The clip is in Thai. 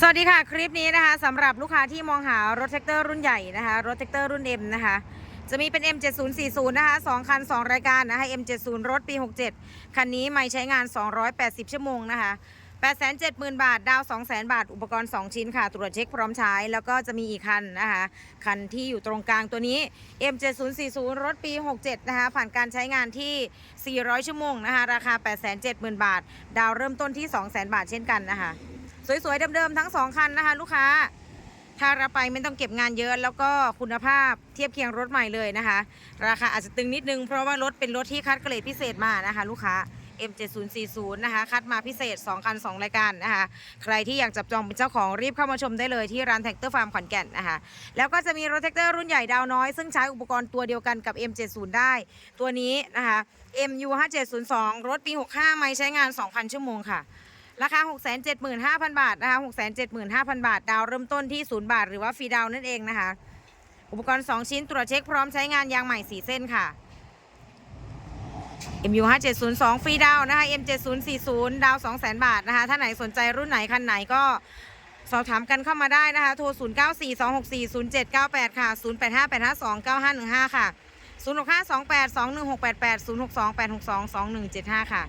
สวัสดีค่ะคลิปนี้นะคะสำหรับลูกค้าที่มองหารถแท็กเตอร์รุ่นใหญ่นะคะรถแท็กเตอร์รุ่น M นะคะจะมีเป็น M7040 นะคะ2คัน 2 รายการนะคะ M70 รถปี 67 คันนี้ไม่ใช้งาน 280 ชั่วโมงนะคะ870,000 บาท ดาว 200,000 บาท อุปกรณ์ 2 ชิ้นค่ะ ตรวจเช็คพร้อมใช้ แล้วก็จะมีอีกคันนะคะ คันที่อยู่ตรงกลางตัวนี้ M7040 รถปี 67 นะคะ ผ่านการใช้งานที่ 400 ชั่วโมงนะคะ ราคา 870,000 บาท ดาวเริ่มต้นที่ 200,000 บาทเช่นกันนะคะ สวยๆเดิมๆทั้งสองคันนะคะ ลูกค้า ถ้ารับไปไม่ต้องเก็บงานเยอะ แล้วก็คุณภาพเทียบเคียงรถใหม่เลยนะคะ ราคาอาจจะตึงนิดนึงเพราะว่ารถเป็นรถที่คัดเกรดพิเศษมานะคะ ลูกค้า M7040 นะคะ คัดมาพิเศษ 2 คัน 2 รายการนะคะ ใครที่อยากจับจองเป็นเจ้าของรีบเข้ามาชมได้เลยที่ร้านแท็กเตอร์ฟาร์มขอนแก่นนะคะ แล้วก็จะมีรถแท็กเตอร์รุ่นใหญ่ดาวน้อย ซึ่งใช้อุปกรณ์ตัวเดียวกันกับ M70 ได้ ตัวนี้นะคะ MU5702 รถปี 65 ไม่ใช้งาน 2,000 ชั่วโมงค่ะ ราคา 675,000 บาทนะคะ675,000 บาท ดาวเริ่มต้นที่ 0 บาท หรือว่าฟรีดาวนั่นเองนะคะ อุปกรณ์ 2 ชิ้นตรวจเช็คพร้อมใช้งานยางใหม่ 4 เส้นค่ะ MU 5702ฟรีดาวน์นะคะ M 7040 ดาว 200,000 บาทนะคะ ถ้าไหนสนใจรุ่นไหนคันไหนก็สอบถามกันเข้ามาได้นะคะ โทร 0942640798 ค่ะ 0858529515 ค่ะ 0652821688 062 862 2175 ค่ะ